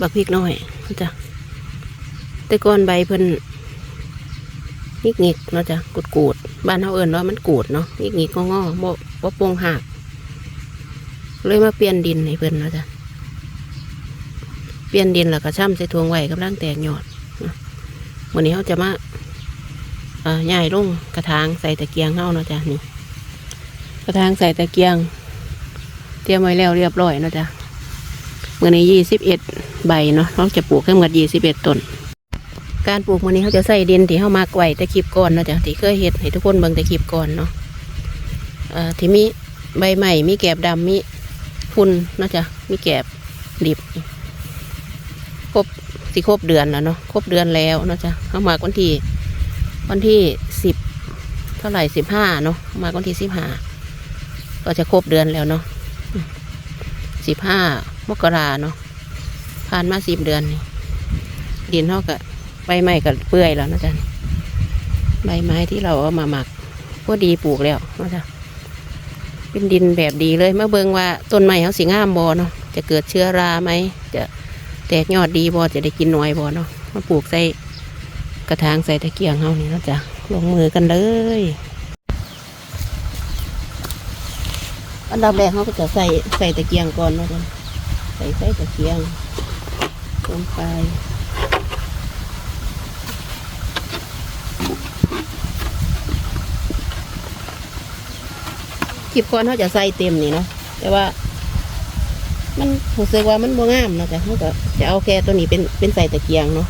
บักพริกน้อยนะจ้ะแต่ก่อนใบเพิ่นงิกงิกเนาะจ้ะกูดกูดบ้านเฮาเอิ้นว่ามันกูดเนาะงิกงิกงองอๆบ่บ่โป่งหักเลยมาเปลี่ยนดินให้เพิ่นเนาะจ้ะเปลี่ยนดินแล้วก็ช่ำใส่ทวงไว้กำลังแตกยอดวันนี้เขาจะมาเอ่อย่ายลงกระถางใส่ตะเกียงเฮาเนาะจ้ะนี่กระถางใส่ตะเกียง เตรียมไว้แล้วเรียบร้อยเนาะจ้ะ มื่อนี้ยี่สิบเอ็ดใบเนาะเราจะปลูกขึ้นกับยี่สิบเอ็ดต้น การปลูกมื่อนี้เขาจะใส่ดินที่เขามากไว้ต่คลิปก่อนนะจ้ะที่เคยเห็ดให้ทุกคนเบิ่งต่คลิปก่อนเนาะเอ่อที่มีใบใหม่มีแกบดำมีพุ่นนะจ้ะมีแกบดิบครบสิครบเดือนแล้วเนาะครบเดือนแล้วนะจ้ะเขามาวันที่วันที่สิบเท่าไหร่สิบห้าเนาะมาวันที่สิบห้าก็จะครบเดือนแล้วเนาะสิบห้า มกราเนาะผ่านมาสิบเดือนนี่ดินเท่ากับใบไม้กับเปื่อยแล้วนะจ๊ะใบไม้ที่เราเอามาหมักก็ดีปลูกแล้วนะจ๊ะเป็นดินแบบดีเลยเมื่อเบิ่งว่าต้นไม้เขาสีงามบอเนาะจะเกิดเชื้อราไหมจะแตกยอดดีบอจะได้กินหน่อยบอเนาะมาปลูกใส่กระถางใส่ตะเกียงเขานี่นะจ๊ะลงมือกันเลยอันดับแรกเขาก็จะใส่ใส่ตะเกียงก่อนนะจ๊ะ ใส่ใส่ตะเกียงลงไปคลิปก่อนเขาจะใส่เต็มนี่เนาะแต่ว่า มันรู้สึกว่ามันบ่งามเนาะจ๊ะเขาก็จะเอาแค่ตัวนี้เป็นเป็นใส่ตะเกียงเนาะ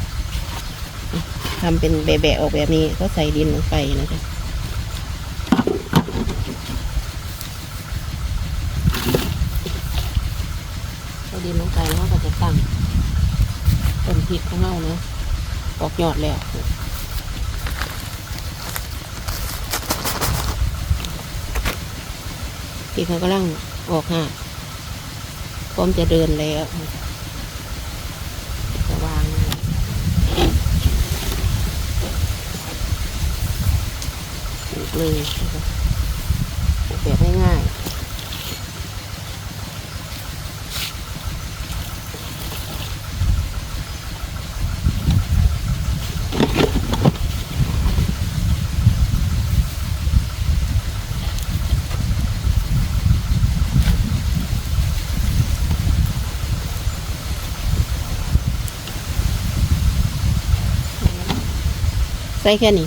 ทำเป็นแบะๆออกแบบนี้ก็ใส่ดินลงไปนะจ๊ะ เอา ดินลงไปแล้วก็จะตั้งต้นพริกของเราเนาะออกยอดแล้วพริกเขากำลังออกห่าพร้อมจะเดินแล้วจะวางปลูกเลยปลูกแบบง่ายๆ ส่แค่นี้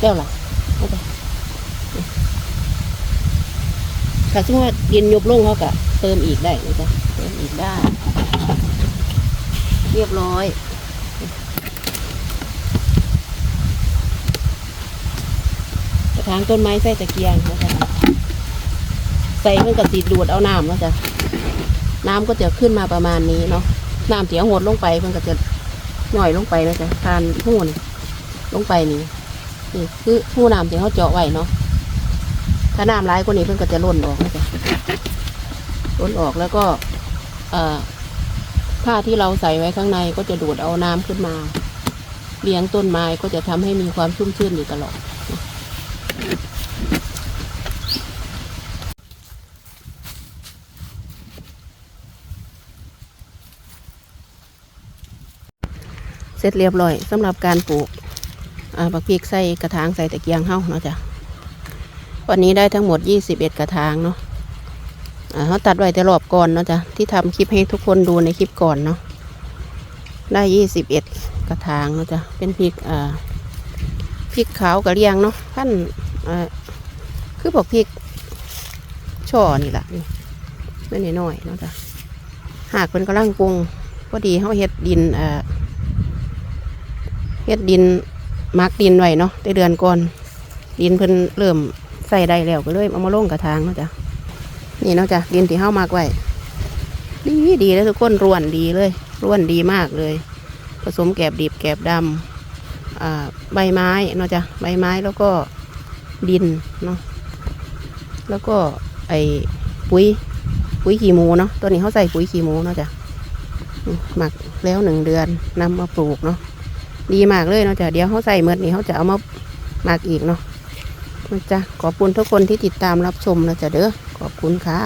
แล้วล่ะเอาไปถ้าสมมติว่าดินยุบลงเขาก็เติมอีกได้นะจ๊ะเติมอีกได้ เรียบร้อยกระถางต้นไม้ใส่ตะเกียงนะจ๊ะใส่เพื่อกระสีดูดเอาน้ำนะจ๊ะน้ำก็จะขึ้นมาประมาณนี้เนาะน้ำเสียหดลงไปเพื่อก็จะหน่อยลงไปนะจ๊ะทานหูน ลงไปนี่นี่คือผู้น้ำที่เขาเจาะไว้เนาะถ้าน้ำร้ายกว่านี้เพิ่นก็จะล่นออกล่นออกแล้วก็ผ้าที่เราใส่ไว้ข้างในก็จะดูดเอาน้ำขึ้นมา เลี้ยงต้นไม้ก็จะทำให้มีความชุ่มชื่นอยู่ตลอดเสร็จเรียบร้อยสำหรับการปลูก บักพริกใส่กระถางใส่ตะเกียงเฮ้าเนาะจ้ะวันนี้ได้ทั้งหมดยี่สิบเอ็ดกระถางเนาะเขาตัดไว้แต่รอบก่อนเนาะจ้ะที่ทำคลิปให้ทุกคนดูในคลิปก่อนเนาะได้ยี่สิบเอ็ดกระถางเนาะจ้ะเป็นพริกพริกขาวกระเลียงเนาะท่านคือบอกพริกช่อนี่แหละนี่ไม่น้อยเนาะจ้ะหากเป็นกำลังปรุงพอดีเขาเฮ็ดดินเฮ็ดดิน มักดินไว้เนาะแต่เดือนก่อน ดินเพิ่นเริ่มใส่ได้แล้วก็เลยเอามาลงกระถางเนาะจ้ะนี่เนาะจ้ะดินที่เฮามักไว้ดีดีเลยทุกคนร่วนดีเลย ร่วนดีมากเลย ผสมแกบดิบแกบดำอ่าใบไม้เนาะจ้ะใบไม้แล้วก็ดินเนาะแล้วก็ไอ้ปุ๋ยปุ๋ยขี้หมูเนาะตัวนี้เขาใส่ปุ๋ยขี้หมูเนาะจ้ะหมักแล้วหนึ่งเดือนนำมาปลูกเนาะ ดีมากเลยเนาะจ้ะเดี๋ยวเขาใส่เมือดนี่เขาจะเอามาหมักอีกเนาะนะจ๊ะขอบคุณทุกคนที่ติดตามรับชมนะจ๊ะเด้อขอบคุณค่ะ